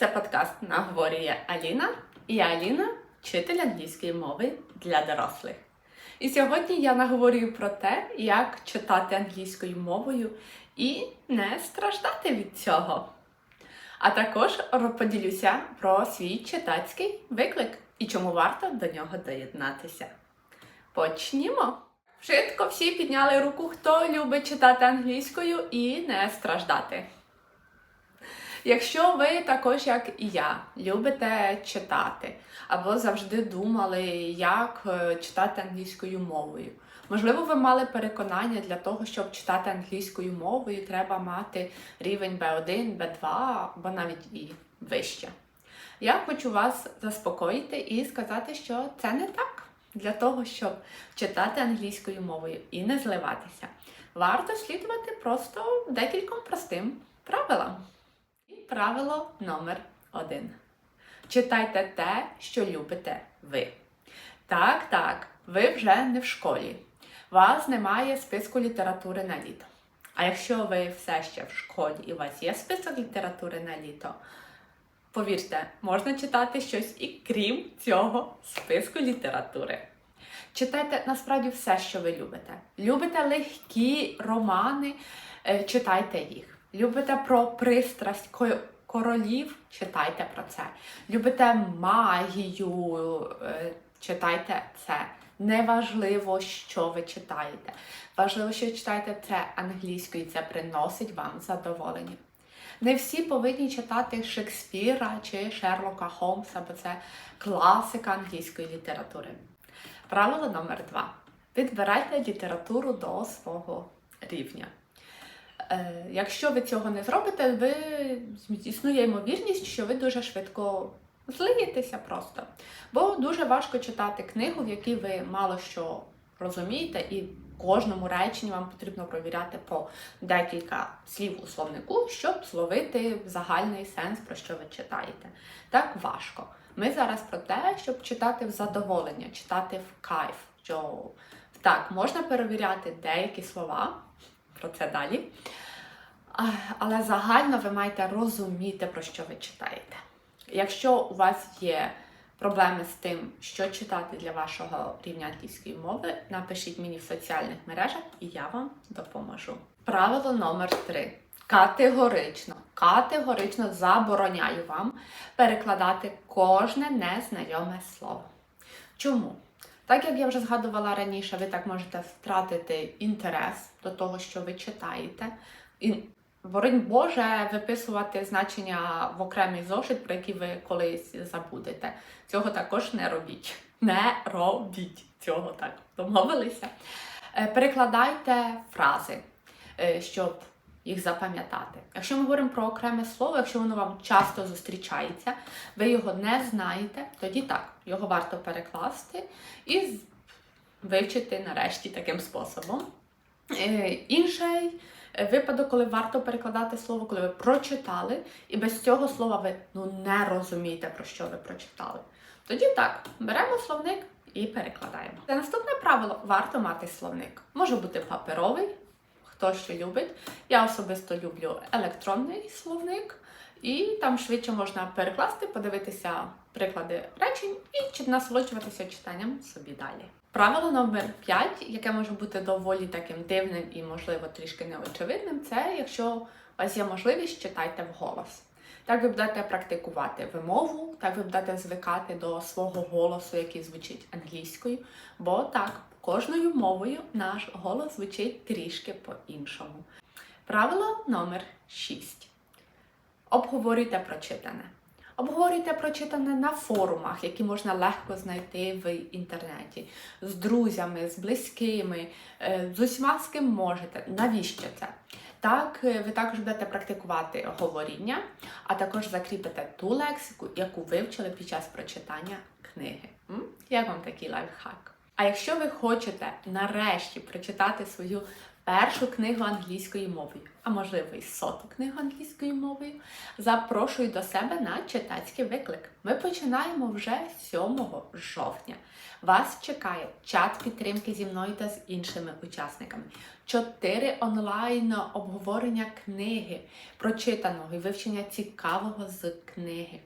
Це подкаст наговорює Аліна. І я Аліна, вчитель англійської мови для дорослих. І сьогодні я наговорюю про те, як читати англійською мовою і не страждати від цього. А також поділюся про свій читацький виклик і чому варто до нього доєднатися. Почнімо! Швидко всі підняли руку, хто любить читати англійською і не страждати. Якщо ви також, як і я, любите читати, або завжди думали, як е, читати англійською мовою. Можливо, ви мали переконання для того, щоб читати англійською мовою, треба мати рівень B1, B2 або навіть і вище. Я хочу вас заспокоїти і сказати, що це не так. Для того, щоб читати англійською мовою і не зливатися, варто слідувати просто декільком простим правилам. Правило номер один. Читайте те, що любите ви. Так, так, ви вже не в школі. Вас немає списку літератури на літо. А якщо ви все ще в школі і у вас є список літератури на літо, повірте, можна читати щось і крім цього списку літератури. Читайте насправді все, що ви любите. Любите легкі романи, е, читайте їх. Любите про пристрасть королів, читайте про це. Любите магію, е, читайте це. Неважливо, що ви читаєте. Важливо, що читаєте це англійською, і це приносить вам задоволення. Не всі повинні читати Шекспіра чи Шерлока Холмса, бо це класика англійської літератури. Правило номер два. Підбирайте літературу до свого рівня. Е, якщо ви цього не зробите, ви існує ймовірність, що ви дуже швидко злиєтеся просто. Бо дуже важко читати книгу, в якій ви мало що розумієте, і в кожному реченні вам потрібно провіряти по декілька слів у словнику, щоб зловити загальний сенс, про що ви читаєте. Так важко. Ми зараз про те, щоб читати в задоволення, читати в кайф. Що так, можна перевіряти деякі слова, про це далі. Але загально ви маєте розуміти, про що ви читаєте. Якщо у вас є проблеми з тим, що читати для вашого рівня англійської мови, напишіть мені в соціальних мережах і я вам допоможу. Правило номер 3. Категорично, категорично забороняю вам перекладати кожне незнайоме слово. Чому? Так як я вже згадувала раніше, ви так можете втратити інтерес до того, що ви читаєте. І, боронь Боже, виписувати значення в окремий зошит, про який ви колись забудете. Цього також не робіть. Не робіть цього так. Домовилися? Е, Перекладайте фрази, е, щоб їх запам'ятати. Якщо ми говоримо про окреме слово, якщо воно вам часто зустрічається, ви його не знаєте, тоді так, його варто перекласти і вивчити нарешті таким способом. Е, Інший е, випадок, коли варто перекладати слово, коли ви прочитали, і без цього слова ви ну, не розумієте, про що ви прочитали. Тоді так, беремо словник і перекладаємо. Це наступне правило варто мати словник. Може бути паперовий, хто що любить. Я особисто люблю електронний словник, і там швидше можна перекласти, подивитися приклади речень і насолоджуватися читанням собі далі. Правило номер 5, яке може бути доволі таким дивним і, можливо, трішки неочевидним, це якщо у вас є можливість, читайте вголос. Так ви будете практикувати вимову, так ви будете звикати до свого голосу, який звучить англійською, бо так, кожною мовою наш голос звучить трішки по-іншому. Правило номер 6. Обговорюйте прочитане. Обговорюйте прочитане на форумах, які можна легко знайти в інтернеті, з друзями, з близькими, е, з усіма, з ким можете. Навіщо це? Так, е, ви також будете практикувати говоріння, а також закріпите ту лексику, яку вивчили під час прочитання книги. Як вам такий лайфхак? А якщо ви хочете нарешті прочитати свою першу книгу англійською мовою, а можливо і соту книгу англійською мовою, запрошую до себе на читацький виклик. Ми починаємо вже 7 жовтня. Вас чекає чат підтримки зі мною та з іншими учасниками. Чотири онлайн обговорення книги, прочитаного і вивчення цікавого з книги.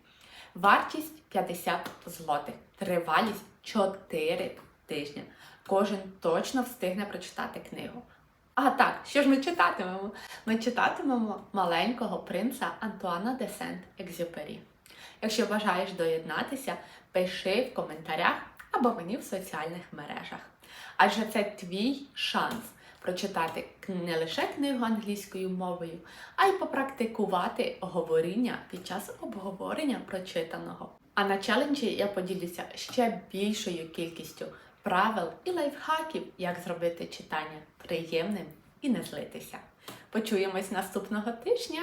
Вартість 50 злотих. Тривалість 4 тижні. Кожен точно встигне прочитати книгу. А так, що ж ми читатимемо? Ми читатимемо маленького принца Антуана де Сент-Екзюпері. Якщо бажаєш доєднатися, пиши в коментарях або мені в соціальних мережах. Адже це твій шанс прочитати не лише книгу англійською мовою, а й попрактикувати говоріння під час обговорення прочитаного. А на челенджі я поділюся ще більшою кількістю правил і лайфхаків, як зробити читання приємним і не злитися. Почуємось наступного тижня.